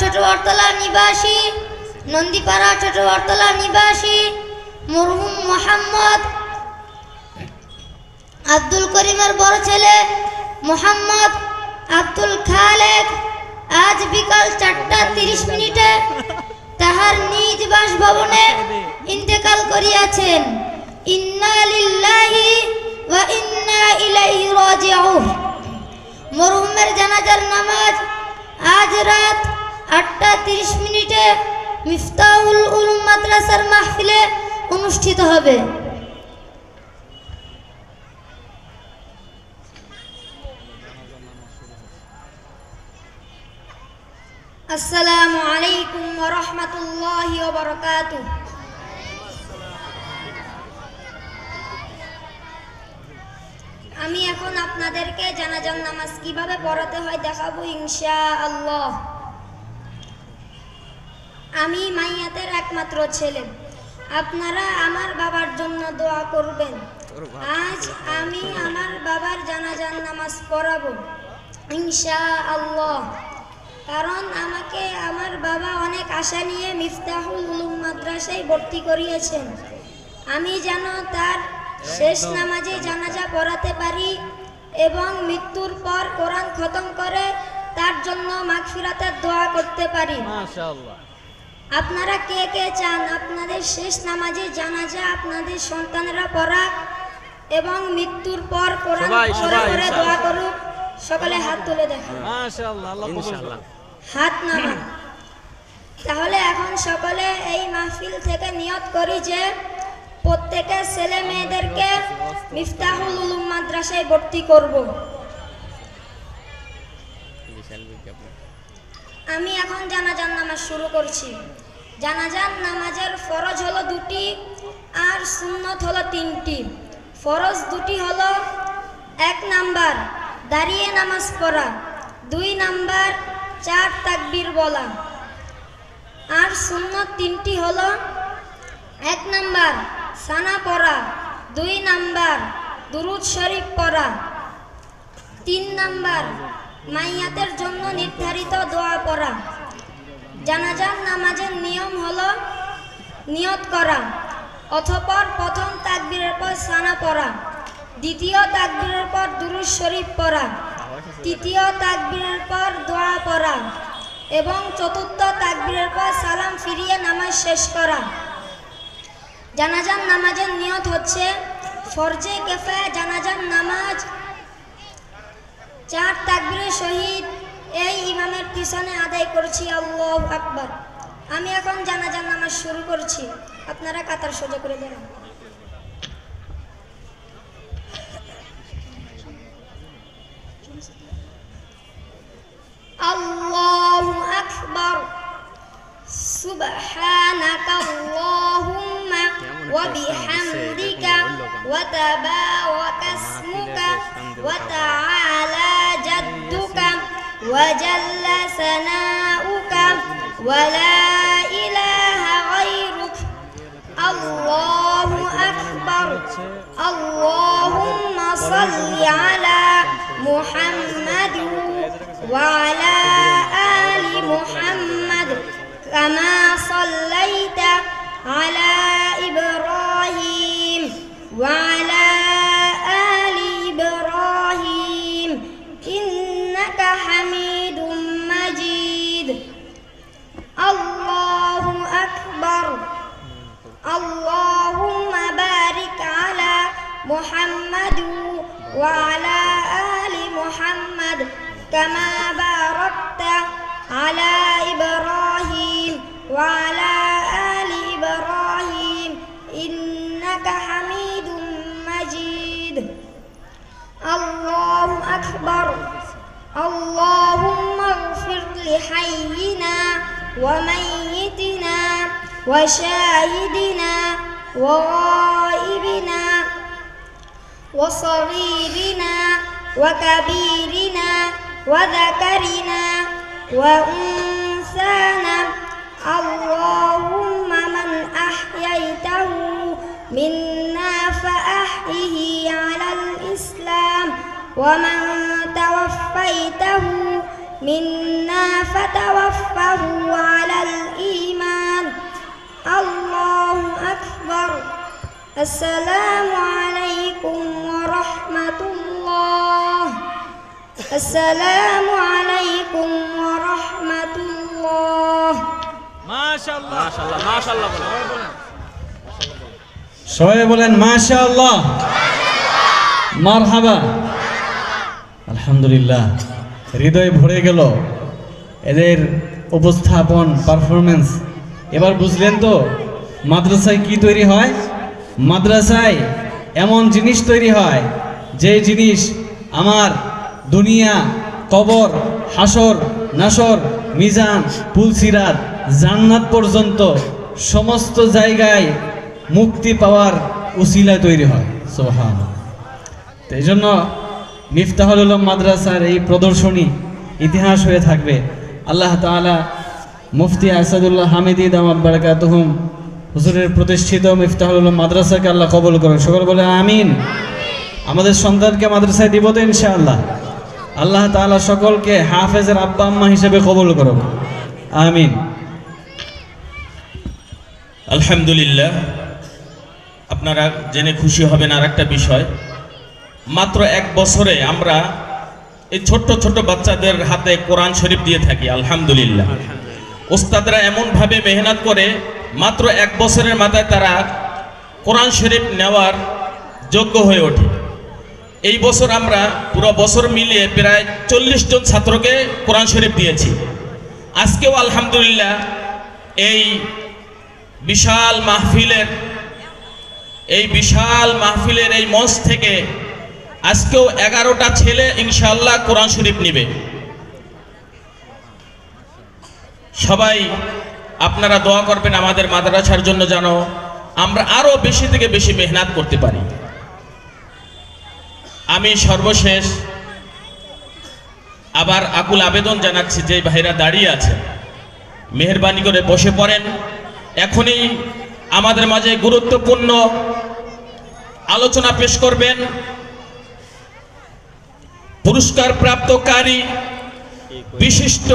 ছোটবরতলা নিবাসী, নন্দীপাড়া ছোটবরতলা নিবাসী, মরহুম মোহাম্মদ আব্দুল করিমের বড় ছেলে মোহাম্মদ আব্দুল খালেক আজ বিকাল চারটা তিরিশ মিনিটে তাহার নিজ বাসভবনে ইন্তেকাল করিয়াছেন। ইন্না লিল্লাহি ওয়া ইন্না ইলাইহি রাজিউন। মরহুমের জানাজার নামাজ আজ রাত আটটা তিরিশ মিনিটে মিফতাউল উলুম মাদ্রাসার মাহফিলে অনুষ্ঠিত হবে। আসসালামু আলাইকুম রাহমাতুল্লাহি ওয়া আমি এখন আপনাদেরকে জানাজান নামাজ কীভাবে পড়াতে হয় দেখাবো ইনশা আল্লাহ আমি মাইয়াতের একমাত্র ছেলে। আপনারা আমার বাবার জন্য দোয়া করবেন। আজ আমি আমার বাবার জানাজান নামাজ পড়াবো ইনশা আল্লাহ কারণ আমাকে আমার বাবা অনেক আশা নিয়ে মিফতাহুল উলুম মাদ্রাসায় ভর্তি করিয়েছেন। আমি যেন তার শেষ নামাজে জানাজা পড়াতে পারি এবং মৃত্যুর পর কোরআন খতম করে তার জন্য মাগফিরাতের দোয়া করতে পারি। মাশাআল্লাহ। আপনারা কে কে চান? আপনাদের শেষ নামাজে জানাজা আপনাদের সন্তানেরা পড়া এবং মৃত্যুর পর কোরআন করে দোয়া করুক। সকলে হাত তুলে করুন হাত নামান। তাহলে এখন সকলে এই মাহফিল থেকে নিয়ত করি যে প্রত্যেকের ছেলে মেয়েদেরকে মিফতাহুল উলুম মাদ্রাসায় ভর্তি করব। আমি এখন জানাজান নামাজ শুরু করছি। জানাজান নামাজের ফরজ হলো দুটি আর সুন্নত হলো তিনটি। ফরজ দুটি হলো এক নাম্বার দাঁড়িয়ে নামাজ পড়া, দুই নাম্বার চার তাকবির বলা। আর সুন্নত তিনটি হলো এক নাম্বার সানা পড়া, দুই নাম্বার দুরুদ শরীফ পড়া। তিন নাম্বার মাইয়াতের জন্য নির্ধারিত দোয়া পড়া। জানাজার নামাজের নিয়ম হল নিয়ত করা, অথপর প্রথম তাকবীরের পর সানা পড়া, দ্বিতীয় তাকবীরের পর দুরুদ শরীফ পড়া, তৃতীয় তাকবীরের পর দোয়া পড়া এবং চতুর্থ তাকবীরের পর সালাম ফিরিয়ে নামাজ শেষ করা। জানাজান নামাজের নিয়ত হচ্ছে ফরজে কেফায় জানাজান নামাজ চার তাকবীরের সহিত এই ইমামের পিছনে আদায় করছি আল্লাহ আকবার আমি এখন জানাজান নামাজ শুরু করছি আপনারা কাতার সোজা করে দেন আল্লাহু আকবার سبحانك اللهم وبحمدك وتبارك اسمك وتعالى جدك وجل ثناؤك ولا إله غيرك. الله أكبر. اللهم صل على محمد وعلى باركت على إبراهيم وعلى آل إبراهيم إنك حميد مجيد. الله أكبر. اللهم اغفر لحينا وميتنا وشاهدنا وغائبنا وصغيرنا وكبيرنا وذكرنا وأنسانا اللهم من أحييته منا فأحيه على الإسلام ومن توفيته منا فتوفه على الإيمان. الله أكبر. السلام عليكم ورحمة الله আসসালামু আলাইকুম ওয়া রাহমাতুল্লাহ মাশাআল্লাহ। মাশাআল্লাহ মাশাআল্লাহ বলেন। সবাই বলেন। মাশাআল্লাহ। মারহাবা। আলহামদুলিল্লাহ। হৃদয় ভরে গেল। এদের উপস্থাপন পারফরমেন্স এবার বুঝলেন তো মাদ্রাসায় কি তৈরি হয়? মাদ্রাসায় এমন জিনিস তৈরি হয় যে জিনিস আমার দুনিয়া, কবর, হাসর, নাসর, মিজান, পুলসিরাত, জান্নাত পর্যন্ত সমস্ত জায়গায় মুক্তি পাওয়ার উসিলায় তৈরি হয়। সোহান তো এই জন্য মিফতাহুল মাদ্রাসার এই প্রদর্শনী ইতিহাস হয়ে থাকবে। আল্লাহ তাআলা মুফতি আসাদুল্লাহ হামিদি দামাত বারাকাতুহুম হুজুরের প্রতিষ্ঠিত মিফতাহুল মাদ্রাসাকে আল্লাহ কবল করেন। সকল বলে আমিন। আমাদের সন্তানকে মাদ্রাসায় দিব তো ইনশাআল্লাহ। আল্লাহ তাআলা সকলকে হাফেজের আব্বা আম্মা হিসেবে কবল করুন আমিন। আলহামদুলিল্লাহ। আপনারা জেনে খুশি হবেন আর একটা বিষয়। মাত্র এক বছরে আমরা এই ছোট্ট ছোট্ট বাচ্চাদের হাতে কোরআন শরীফ দিয়ে থাকি আলহামদুলিল্লাহ। ওস্তাদরা এমনভাবে মেহনত করে মাত্র এক বছরের মাথায় তারা কোরআন শরীফ নেওয়ার যোগ্য হয়ে ওঠে। এই বছর আমরা পুরো বছর মিলিয়ে প্রায় চল্লিশ জন ছাত্রকে কোরআন শরীফ দিয়েছি। আজকেও আলহামদুলিল্লাহ এই বিশাল মাহফিলের, এই বিশাল মাহফিলের এই মঞ্চ থেকে আজকেও এগারোটা ছেলে ইনশাল্লাহ কোরআন শরীফ নিবে। সবাই আপনারা দোয়া করবেন আমাদের মাদ্রাসার জন্য যেন আমরা আরও বেশি থেকে বেশি মেহনত করতে পারি। আমি সর্বশেষ আবার আকুল আবেদন জানাচ্ছি যে ভাইরা দাঁড়িয়ে আছে মেহরবানি করে বসে পড়েন। এখনই আমাদের মাঝে গুরুত্বপূর্ণ আলোচনা পেশ করবেন। পুরস্কার প্রাপ্তকারী বিশিষ্ট